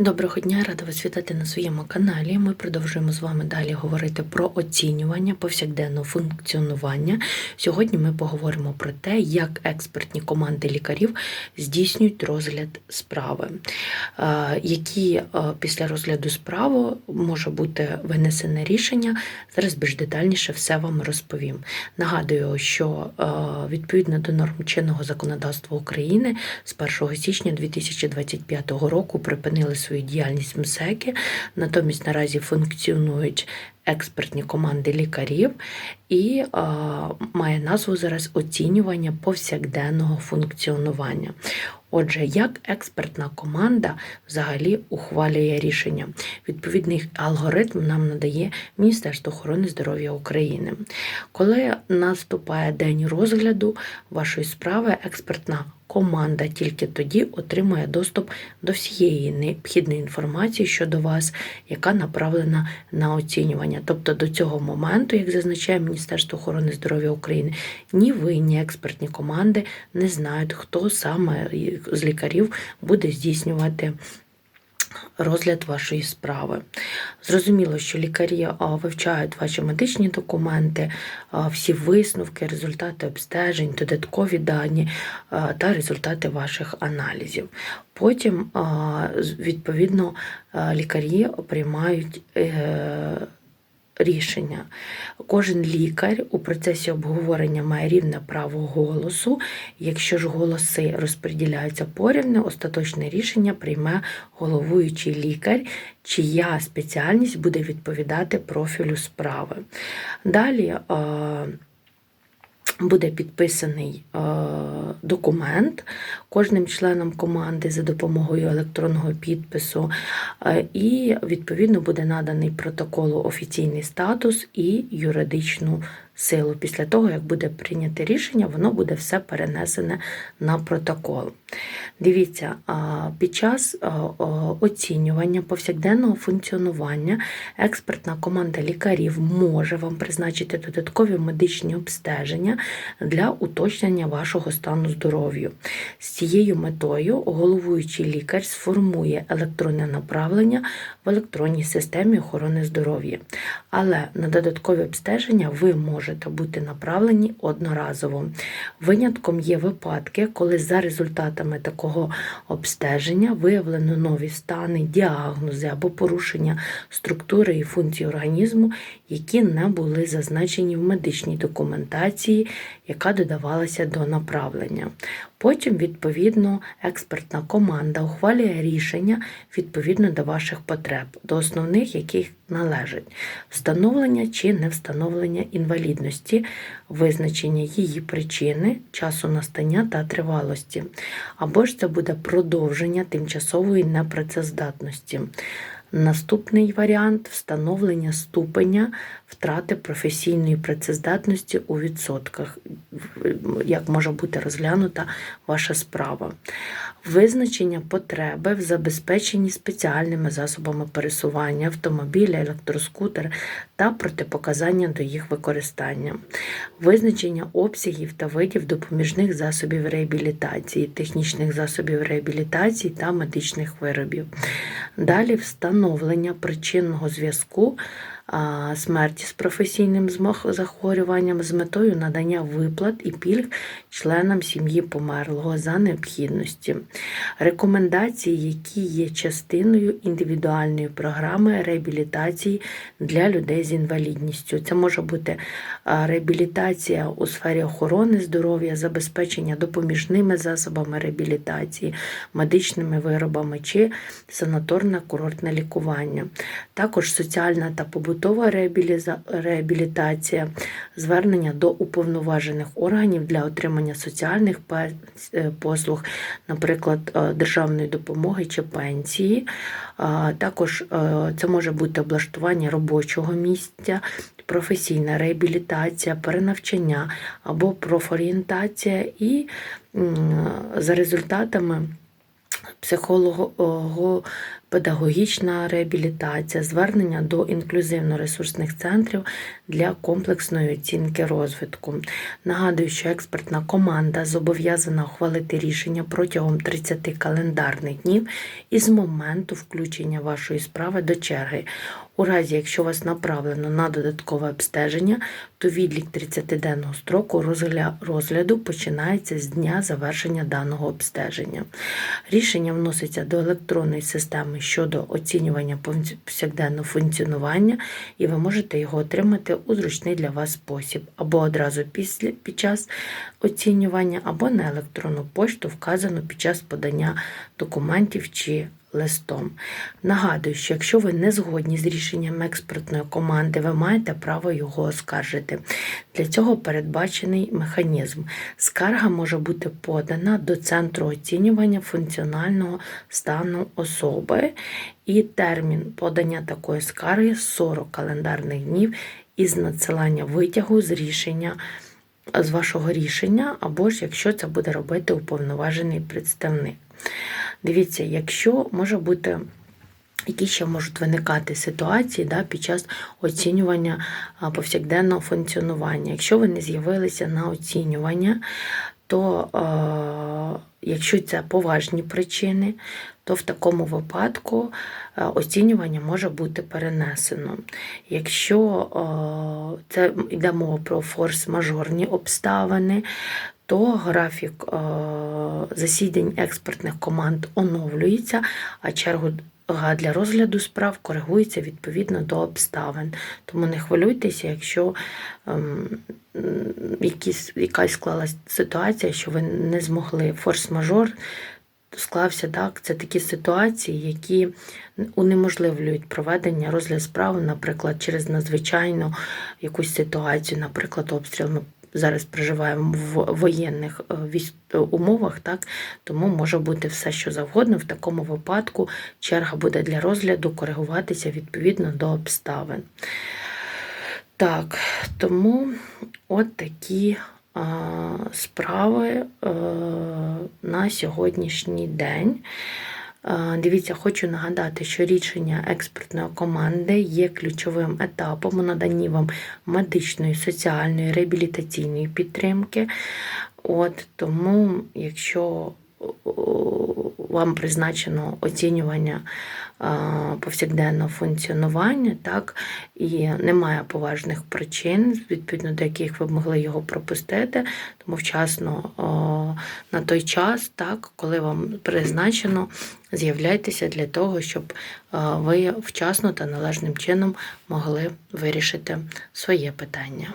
Доброго дня, рада вас вітати на своєму каналі. Ми продовжуємо з вами далі говорити про оцінювання повсякденного функціонування. Сьогодні ми поговоримо про те, як експертні команди лікарів здійснюють розгляд справи, Е, які е, після розгляду справи може бути винесене рішення. Зараз більш детальніше все вам розповім. Нагадую, що е, відповідно до норм чинного законодавства України з 1 січня 2025 року припинили свою діяльність МСЕКи, натомість наразі функціонують експертні команди лікарів і а, має назву зараз оцінювання повсякденного функціонування. Отже, як експертна команда взагалі ухвалює рішення? Відповідний алгоритм нам надає Міністерство охорони здоров'я України. Коли наступає день розгляду вашої справи, експертна команда тільки тоді отримує доступ до всієї необхідної інформації щодо вас, яка направлена на оцінювання. Тобто до цього моменту, як зазначає Міністерство охорони здоров'я України, ні ви, ні експертні команди не знають, хто саме з лікарів буде здійснювати. Розгляд вашої справи. Зрозуміло, що лікарі вивчають ваші медичні документи, всі висновки, результати обстежень, додаткові дані та результати ваших аналізів. Потім, відповідно, лікарі приймають е, рішення. Кожен лікар у процесі обговорення має рівне право голосу. Якщо ж голоси розподіляються порівне, остаточне рішення прийме головуючий лікар, чия спеціальність буде відповідати профілю справи. Далі е, буде підписаний е, документ кожним членом команди за допомогою електронного підпису, е, і відповідно буде наданий протоколу офіційний статус і юридичну силу. Після того, як буде прийняте рішення, воно буде все перенесене на протокол. Дивіться, під час оцінювання повсякденного функціонування експертна команда лікарів може вам призначити додаткові медичні обстеження для уточнення вашого стану здоров'я. З цією метою головуючий лікар сформує електронне направлення в електронній системі охорони здоров'я. Але на додаткові обстеження ви можете бути направлені одноразово. Винятком є випадки, коли за результатами такого обстеження виявлено нові стани, діагнози або порушення структури і функцій організму, які не були зазначені в медичній документації, яка додавалася до направлення. Потім, відповідно, експертна команда ухвалює рішення відповідно до ваших потреб, до основних, яких належать встановлення чи не встановлення інвалідності, визначення її причини, часу настання та тривалості, або ж це буде продовження тимчасової непрацездатності. Наступний варіант встановлення ступеня втрати професійної працездатності у відсотках, як може бути розглянута ваша справа. Визначення потреби в забезпеченні спеціальними засобами пересування автомобіля, електроскутер та протипоказання до їх використання. Визначення обсягів та видів допоміжних засобів реабілітації, технічних засобів реабілітації та медичних виробів. Далі встановлення причинного зв'язку смерті з професійним захворюванням з метою надання виплат і пільг членам сім'ї померлого за необхідності. Рекомендації, які є частиною індивідуальної програми реабілітації для людей з інвалідністю. Це може бути реабілітація у сфері охорони здоров'я, забезпечення допоміжними засобами реабілітації, медичними виробами чи санаторне курортне лікування. Також соціальна та побутова реабіліза- реабілітація, звернення до уповноважених органів для отримання соціальних е, послуг, наприклад, е, державної допомоги чи пенсії. Також е, це може бути облаштування робочого місця, професійна реабілітація, перенавчання або профорієнтація і за результатами психолого-педагогічна реабілітація, звернення до інклюзивно-ресурсних центрів для комплексної оцінки розвитку. Нагадую, що експертна команда зобов'язана ухвалити рішення протягом 30 календарних днів із моменту включення вашої справи до черги. У разі, якщо вас направлено на додаткове обстеження, то відлік 30-денного строку розгляду починається з дня завершення даного обстеження. Рішення вноситься до електронної системи щодо оцінювання повсякденного функціонування, і ви можете його отримати у зручний для вас спосіб, або одразу після, під час оцінювання, або на електронну пошту, вказану під час подання документів чи листом. Нагадую, що якщо ви не згодні з рішенням експертної команди, ви маєте право його оскаржити. Для цього передбачений механізм. Скарга може бути подана до центру оцінювання функціонального стану особи, і термін подання такої скарги 40 календарних днів із надсилання витягу з рішення. З вашого рішення, або ж якщо це буде робити уповноважений представник. Дивіться, якщо може бути. Які ще можуть виникати ситуації да, під час оцінювання повсякденного функціонування. Якщо ви не з'явилися на оцінювання, то е, якщо це поважні причини, то в такому випадку оцінювання може бути перенесено. Якщо е, це йде мова про форс-мажорні обставини, то графік е, засідань експертних команд оновлюється, а чергу для розгляду справ коригується відповідно до обставин. Тому не хвилюйтеся, якщо ем, якісь, якась склалась ситуація, що ви не змогли форс-мажор. Склався так, це такі ситуації, які унеможливлюють проведення розгляд справи, наприклад, через надзвичайну якусь ситуацію, наприклад, обстріл. Зараз проживаємо в воєнних е, е, умовах, так тому може бути все, що завгодно. В такому випадку черга буде для розгляду коригуватися відповідно до обставин. Так, тому от такі а, справи е, на сьогоднішній день. Дивіться, хочу нагадати, що рішення експертної команди є ключовим етапом у наданні вам медичної, соціальної, реабілітаційної підтримки. От тому, якщо вам призначено оцінювання повсякденного функціонування, так, і немає поважних причин, відповідно до яких ви могли його пропустити, тому вчасно на той час, так, коли вам призначено, з'являйтеся для того, щоб ви вчасно та належним чином могли вирішити своє питання.